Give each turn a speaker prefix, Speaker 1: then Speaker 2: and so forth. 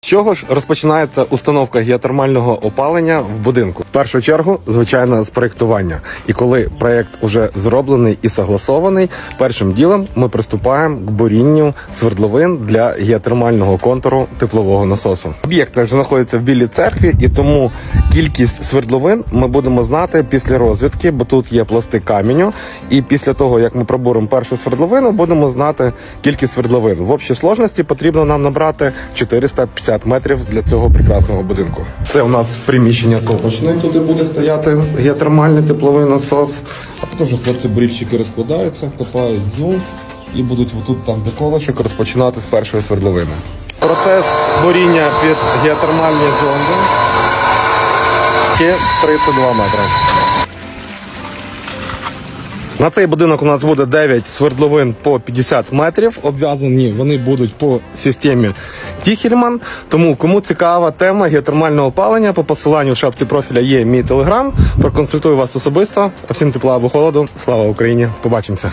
Speaker 1: Чого ж розпочинається установка геотермального опалення в будинку? В першу чергу, звичайно, з проєктування. І коли проєкт уже зроблений і согласований, першим ділом ми приступаємо к бурінню свердловин для геотермального контуру теплового насосу. Об'єкт знаходиться в білій церкві, і тому кількість свердловин ми будемо знати після розвідки, бо тут є пласти каменю. І після того, як ми пробуримо першу свердловину, будемо знати кількість свердловин. В общій сложності потрібно нам набрати 450 метрів для цього прекрасного будинку. Це у нас приміщення топочне. Тут буде стояти геотермальний тепловий насос. А вже хлопці бурільщики розкладаються, копають зум і будуть отут там де колошок розпочинати з першої свердловини. Процес буріння під геотермальні зонди ще 32 метри. На цей будинок у нас буде 9 свердловин по 50 метрів. Обв'язані вони будуть по системі Тіхельман. Тому кому цікава тема геотермального опалення, по посиланню в шапці профіля є мій телеграм. Проконсультую вас особисто. Всім тепла або холоду. Слава Україні! Побачимося!